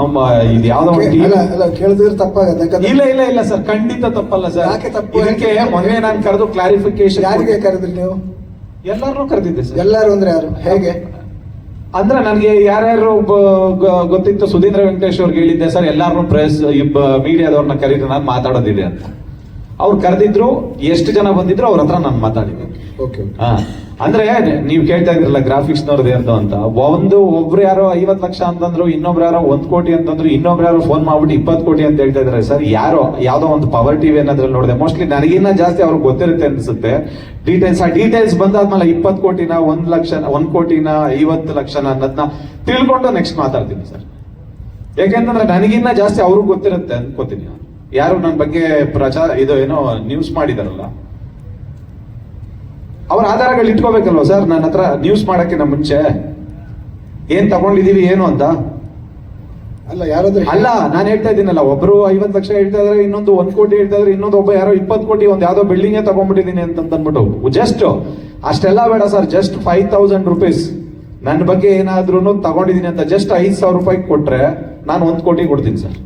ಅಮ್ಮ ಇದು ಯಾವ್ದೋ ಕೇಳಿದ್ರೆ ತಪ್ಪಾಗತ್ತೆ ಇಲ್ಲ ಇಲ್ಲ ಇಲ್ಲ ಸರ್ ಖಂಡಿತ ತಪ್ಪಲ್ಲ ಸರ್. ಯಾಕೆ ತಪ್ಪು? ಇದಕ್ಕೆ ಮೊನ್ನೆ ನಾನು ಕರೆದು ಕ್ಲಾರಿಫಿಕೇಶನ್ ಯಾರಿಗೆ ಕರೆದ್ರಿ ನೀವು? ಎಲ್ಲರನ್ನೂ ಕರೆದಿದ್ದೆ ಸರ್. ಎಲ್ಲರೂ ಅಂದ್ರೆ ಯಾರು? ಹೇಗೆ? ಅಂದ್ರೆ ನನಗೆ ಯಾರ್ಯಾರು ಗೊತ್ತಿತ್ತು ಸುಧೀಂದ್ರ ವೆಂಕಟೇಶ್ ಅವ್ರಿಗೆ ಹೇಳಿದ್ದೆ ಸರ್ ಎಲ್ಲಾರನ್ನೂ ಪ್ರೆಸ್ ಮೀಡಿಯಾದವ್ರನ್ನ ಕರೀತಾರೆ ನಾನು ಮಾತಾಡೋದಿದೆ ಅಂತ. ಅವ್ರು ಕರೆದಿದ್ರು ಎಷ್ಟು ಜನ ಬಂದಿದ್ರು ಅವ್ರ ಹತ್ರ ನಾನು ಮಾತಾಡಿದ್ದೆ. ಓಕೆ ಹಾ ಅಂದ್ರೆ ನೀವು ಕೇಳ್ತಾ ಇದ್ರಲ್ಲ ಗ್ರಾಫಿಕ್ಸ್ ನೋಡಿದೆ ಅಂತ ಅಂತ. ಒಂದು ಒಬ್ರು ಯಾರೋ ಐವತ್ ಲಕ್ಷ ಅಂತಂದ್ರು, ಇನ್ನೊಬ್ರು ಯಾರೋ ಒಂದ್ ಕೋಟಿ ಅಂತಂದ್ರು, ಇನ್ನೊಬ್ರು ಯಾರೋ ಫೋನ್ ಮಾಡ್ಬಿಟ್ಟು ಇಪ್ಪತ್ ಕೋಟಿ ಅಂತ ಹೇಳ್ತಾ ಇದಾರೆ. ಸರ್, ಯಾರೋ, ಯಾವ್ದೋ ಒಂದು ಪವರ್ ಟಿವಿ ಅನ್ನೋದ್ರಲ್ಲಿ ನೋಡಿದೆ. ಮೋಸ್ಟ್ಲಿ ನನಗಿನ್ನ ಜಾಸ್ತಿ ಅವ್ರಿಗೆ ಗೊತ್ತಿರುತ್ತೆ ಅನ್ಸುತ್ತೆ. ಡೀಟೇಲ್ಸ್ ಆ ಡೀಟೇಲ್ಸ್ ಬಂದಾದ್ಮೇಲೆ ಇಪ್ಪತ್ ಕೋಟಿನ, ಒಂದ್ ಲಕ್ಷ, ಒಂದ್ ಕೋಟಿನ, ಐವತ್ತು ಲಕ್ಷನ ಅನ್ನೋದನ್ನ ತಿಳ್ಕೊಂಡು ನೆಕ್ಸ್ಟ್ ಮಾತಾಡ್ತೀನಿ ಸರ್. ಯಾಕೆಂತಂದ್ರೆ ನನಗಿನ್ನ ಜಾಸ್ತಿ ಅವ್ರಿಗೆ ಗೊತ್ತಿರುತ್ತೆ ಅನ್ಕೋತೀನಿ ಯಾರು ನನ್ನ ಬಗ್ಗೆ ಪ್ರಚಾರ, ಇದು ಏನೋ ನ್ಯೂಸ್ ಮಾಡಿದಾರಲ್ಲ. ಅವ್ರ ಆಧಾರಗಳು ಇಟ್ಕೋಬೇಕಲ್ವ ಸರ್? ನನ್ನ ಹತ್ರ ನ್ಯೂಸ್ ಮಾಡೋಕ್ಕಿಂತ ಮುಂಚೆ. ಏನ್ ತಗೊಂಡಿದೀವಿ ಏನು ಅಂತ? ಅಲ್ಲ ಯಾರಾದ್ರೂ ಅಲ್ಲ ನಾನು ಹೇಳ್ತಾ ಇದ್ದೀನಲ್ಲ ಒಬ್ರು ಐವತ್ತು ಲಕ್ಷ ಹೇಳ್ತಾ ಇದ್ರೆ ಇನ್ನೊಂದು ಒಂದ್ ಕೋಟಿ ಹೇಳ್ತಾ ಇದ್ರೆ ಇನ್ನೊಂದು ಒಬ್ಬ ಯಾರೋ ಇಪ್ಪತ್ತು ಕೋಟಿ ಒಂದು ಯಾವ್ದೋ ಬಿಲ್ಡಿಂಗ್ ತಗೊಂಡ್ಬಿಟ್ಟಿದೀನಿ ಅಂತ ಅಂದ್ಬಿಟ್ಟು ಜಸ್ಟ್ ಅಷ್ಟೆಲ್ಲ ಬೇಡ sir just five thousand rupees ನನ್ನ ಬಗ್ಗೆ ಏನಾದ್ರೂ ತಗೊಂಡಿದ್ದೀನಿ ಅಂತ ಜಸ್ಟ್ ಐದು ಸಾವಿರ ರೂಪಾಯಿ ಕೊಟ್ರೆ ನಾನು ಒಂದ್ ಕೋಟಿ ಕೊಡ್ತೀನಿ ಸರ್.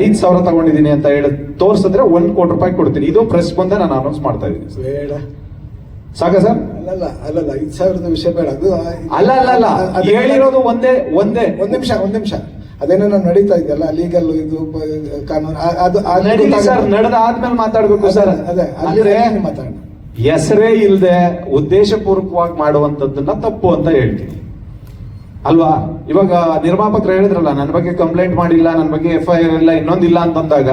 ಐದು ಸಾವಿರ ತಗೊಂಡಿದ್ದೀನಿ ಅಂತ ಹೇಳಿ ತೋರ್ಸಿದ್ರೆ ಒಂದ್ ಕೋಟಿ ರೂಪಾಯಿ ಕೊಡ್ತೀನಿ. ಇದು ಪ್ರೆಸ್ ಬಂದೆ ನಾನು ಅನೌನ್ಸ್ ಮಾಡ್ತಾ ಇದ್ದೀನಿ ಬೇಡ. ಸಾಕ ಸರ್? ಅಲ್ಲಲ್ಲ ಅಲ್ಲಲ್ಲ ಐದ್ ಸಾವಿರದ ವಿಷಯ ಬೇಡ. ಅದು ಅಲ್ಲ ಅಲ್ಲ ಅಲ್ಲ. ಅದು- ಹೇಳಿರೋದು ಒಂದೇ ಒಂದೇ. ಒಂದ್ ನಿಮಿಷ ಒಂದ್ ನಿಮಿಷ. ಅದೇನೋ ನಡೀತಾ ಇದೆಯಲ್ಲ ಲೀಗಲ್ ಇದು ಕಾನೂನು ಆ- ಅದು ಅದು ನಡೀಲಿ ಸರ್ ಗೊತ್ತಾಗುತ್ತೆ. ನಡೆದ ಆದ್ಮೇಲೆ ಮಾತಾಡ್ಬೇಕು ಸರ್. ಅದೇ ಅಂದ್ರೆ ಅಲ್ಲಿ ಮಾತಾಡೋಣ ಹೆಸರೇ ಇಲ್ಲದೆ ಉದ್ದೇಶಪೂರ್ವಕವಾಗಿ ಮಾಡುವಂತದ್ದನ್ನ ತಪ್ಪು ಅಂತ ಹೇಳ್ತೀನಿ. ಅಲ್ವಾ? ಇವಾಗ ನಿರ್ಮಾಪಕರು ಹೇಳಿದ್ರಲ್ಲ ನನ್ನ ಬಗ್ಗೆ ಕಂಪ್ಲೇಂಟ್ ಮಾಡಿಲ್ಲ ನನ್ನ ಬಗ್ಗೆ ಎಫ್ ಐ ಆರ್ ಇಲ್ಲ ಇನ್ನೊಂದಿಲ್ಲ ಅಂತಂದಾಗ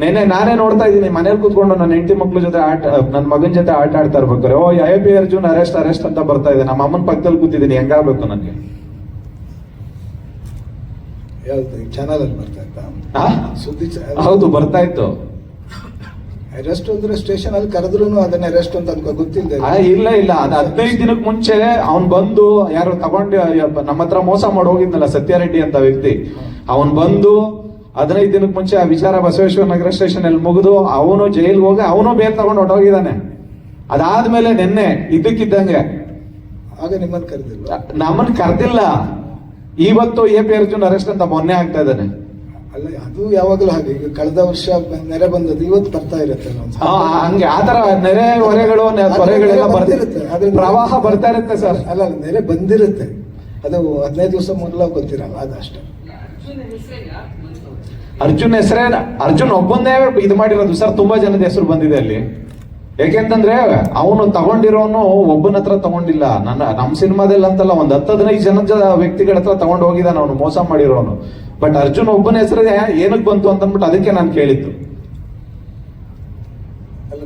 ನೆನೆ ನಾನೇ ನೋಡ್ತಾ ಇದ್ದೀನಿ ಮನೇಲಿ ಕೂತ್ಕೊಂಡು ನನ್ನ ಹೆಂಡತಿ ಮಕ್ಳ ಜೊತೆ ಆಟ ನನ್ನ ಮಗನ ಜೊತೆ ಆಟ ಆಡ್ತಾ ಇರ್ಬೇಕಾರೆ ಓ ಎ ಪಿ ಅರ್ಜುನ್ ಅರೆಸ್ಟ್ ಅರೆಸ್ಟ್ ಅಂತ ಬರ್ತಾ ಇದೆ. ನಮ್ಮ ಅಮ್ಮನ ಪಕ್ಕದಲ್ಲಿ ಕೂತಿದ್ದೀನಿ ಹೆಂಗಾಗ್ಬೇಕು ನನಗೆ? ಯಾವ್ದು ಚಾನಲ್ ಅಲ್ಲಿ ಬರ್ತಾ ಇತ್ತಾ? ಆ? ಸುದ್ದಿ ಹೌದು ಬರ್ತಾ ಇತ್ತು. ಅರೆಸ್ಟ್ ಅಂದ್ರೆ ಸ್ಟೇಷನ್ ಅಲ್ಲಿ ಕರೆದ್ರು ಅದನ್ನ ಅರೆಸ್ಟ್ ಅಂತ ಅನ್ಕೋ ಗೊತ್ತಿಲ್ಲ ಇಲ್ಲ. ಇಲ್ಲ ಅದ್ ಹದಿನೈದು ದಿನಕ್ಕೆ ಮುಂಚೆ ಅವ್ನ್ ಬಂದು ಯಾರು ತಗೊಂಡು ನಮ್ಮ ಹತ್ರ ಮೋಸ ಮಾಡಿ ಹೋಗಿದ್ನಲ್ಲ ಸತ್ಯಾರೆಡ್ಡಿ ಅಂತ ವ್ಯಕ್ತಿ. ಅವನ್ ಬಂದು ಹದಿನೈದು ದಿನಕ್ಕೆ ಮುಂಚೆ ಆ ವಿಚಾರ ಬಸವೇಶ್ವರ ನಗರ ಸ್ಟೇಷನ್ ಅಲ್ಲಿ ಮುಗಿದು ಅವನು ಜೈಲಿಗೆ ಹೋಗಿ ಅವನು ಬೇಲ್ ತಗೊಂಡು ಹೊಟ್ಟೋಗಿದ್ದಾನೆ ಅದಾದ್ಮೇಲೆ ನಿನ್ನೆ ಇದ್ದಕ್ಕಿದ್ದಂಗೆ ಆಗ ನಿಮ್ಮನ್ನ ಕರೆದಿಲ್ಲ. ನಮ್ಮನ್ನು ಕರೆದಿಲ್ಲ. ಇವತ್ತು ಎ ಪಿ ಅರ್ಜುನ್ ಅರೆಸ್ಟ್ ಅಂತ ಮೊನ್ನೆ ಆಗ್ತಾ ಇದ್ದಾನೆ. ಅಲ್ಲ ಅದು ಯಾವಾಗಲೂ ಹಾಗೆ. ಈಗ ಕಳೆದ ವರ್ಷ ನೆರೆ ಬಂದದ್ದು ಇವತ್ತು ಬರ್ತಾ ಇರುತ್ತೆ ಹಂಗೆ. ಆತರ ನೆರೆ ಹೊರೆಗಳು ಹೊರೆಗಳೆಲ್ಲ. ಬರ್ತಿರುತ್ತೆ ಅದ್ರ ಪ್ರವಾಹ ಬರ್ತಾ ಇರುತ್ತೆ ಸರ್. ಅಲ್ಲ ನೆರೆ ಬಂದಿರುತ್ತೆ. ಅದು ಹದಿನೈದು ದಿವಸ ಮೊದಲ ಗೊತ್ತಿರಲ್ಲ ಅದಷ್ಟೇ ಅಷ್ಟೇ. ಅರ್ಜುನ್ ಹೆಸರೇ ಅರ್ಜುನ್ ಒಬ್ಬಂದೇ ಇದು ಮಾಡಿರೋದು. ಸರ್ ತುಂಬಾ ಜನದ ಹೆಸರು ಬಂದಿದೆ ಅಲ್ಲಿ. ಯಾಕೆಂತಂದ್ರೆ ಅವನು ತಗೊಂಡಿರೋನು ಒಬ್ಬನ ಹತ್ರ ತಗೊಂಡಿಲ್ಲ. ನನ್ನ ನಮ್ಮ ಸಿನಿಮಾದಲ್ಲಿ ಅಂತಲ್ಲ ಒಂದ್ ಹತ್ತು ಹದಿನೈದು ಜನ ವ್ಯಕ್ತಿಗಳ ಹತ್ರ ತಗೊಂಡು ಹೋಗಿದ್ದಾನೆ ಅವನು ಮೋಸ ಮಾಡಿರೋನು. ಬಟ್ ಅರ್ಜುನ್ ಒಬ್ಬನ ಹೆಸರೇ ಏನಕ್ಕೆ ಬಂತು ಅಂತ ಅಂದ್ಬಿಟ್ಟು ಅದಕ್ಕೆ ನಾನು ಕೇಳಿದ್ದು.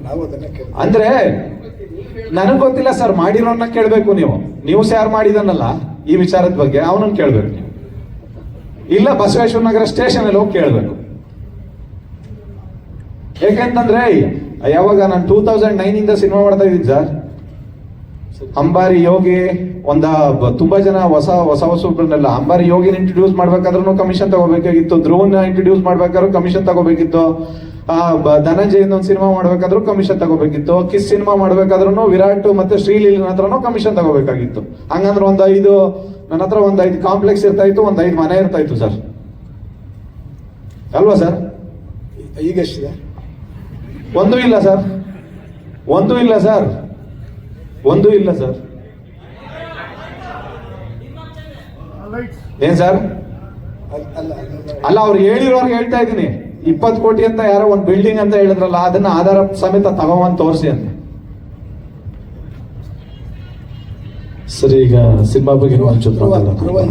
ನಾವು ಅಂದ್ರೆ ನನಗ್ ಗೊತ್ತಿಲ್ಲ ಸರ್ ಮಾಡಿರೋನ್ನ ಕೇಳ್ಬೇಕು ನೀವು. ನ್ಯೂಸ್ ಯಾರು ಮಾಡಿದನಲ್ಲ ಈ ವಿಚಾರದ ಬಗ್ಗೆ ಅವನನ್ನ ಕೇಳ್ಬೇಕು ನೀವು. ಇಲ್ಲ ಬಸವೇಶ್ವರ ನಗರ ಸ್ಟೇಷನ್ ಅಲ್ಲಿ ಹೋಗಿ ಕೇಳಬೇಕು. ಏಕೆಂತಂದ್ರೆ ಯಾವಾಗ ನಾನು ಟೂ ತೌಸಂಡ್ ನೈನ್ ಇಂದ ಸಿನಿಮಾ ಮಾಡ್ತಾ ಇದ್ದೀನಿ ಸರ್. ಅಂಬಾರಿ ಯೋಗಿ ಒಂದ ತುಂಬಾ ಜನ ಹೊಸ ಹೊಸ ಹೊಸಬ್ರನ್ನೆಲ್ಲ ಅಂಬಾರಿ ಯೋಗಿನ ಇಂಟ್ರೊಡ್ಯೂಸ್ ಮಾಡ್ಬೇಕಾದ್ರೂ ಕಮಿಷನ್ ತಗೋಬೇಕಾಗಿತ್ತು ಧ್ರುವನ್ನ ಇಂಟ್ರೊಡ್ಯೂಸ್ ಮಾಡ್ಬೇಕಾದ್ರೂ ಕಮಿಷನ್ ತಗೋಬೇಕಿತ್ತು. ಆ ಬ- ಧನಂಜಯ್ ಒಂದು ಸಿನಿಮಾ ಮಾಡ್ಬೇಕಾದ್ರೂ ಕಮಿಷನ್ ತಗೋಬೇಕಿತ್ತು. ಕಿಸ್ ಸಿನಿಮಾ ಮಾಡ್ಬೇಕಾದ್ರೂ ವಿರಾಟ್ ಮತ್ತೆ ಶ್ರೀಲೀಲನ ಹತ್ರನೂ ಕಮಿಷನ್ ತಗೋಬೇಕಾಗಿತ್ತು. ಹಂಗಂದ್ರೆ ಒಂದ್ ಐದು ನನ್ನ ಹತ್ರ ಒಂದ್ ಐದು ಕಾಂಪ್ಲೆಕ್ಸ್ ಇರ್ತಾ ಇತ್ತು ಒಂದ್ ಐದು ಮನೆ ಇರ್ತಾ ಇತ್ತು ಸರ್. ಅಲ್ವಾ ಸರ್? ಈಗ ಎಷ್ಟಿದೆ? ಒಂದು ಇಲ್ಲ ಸರ್. ಒಂದು ಇಲ್ಲ ಸರ್. ಒಂದು ಇಲ್ಲ ಸರ್. ಏನ್ ಸರ್. ಅಲ್ಲ ಅವ್ರು ಹೇಳಿರೋರ್ಗೆ ಹೇಳ್ತಾ ಇದ್ದೀನಿ. ಇಪ್ಪತ್ತು ಕೋಟಿ ಅಂತ ಯಾರೋ ಒಂದು ಬಿಲ್ಡಿಂಗ್ ಅಂತ ಹೇಳಿದ್ರಲ್ಲ ಅದನ್ನ ಆಧಾರ ಸಮೇತ ತಗೊಂಬಂದ್ ತೋರಿಸಿ ಅಂತ ಸರಿ ಈಗ ಸಿನಿಮಾ ಬಗ್ಗೆ ಧ್ರುವ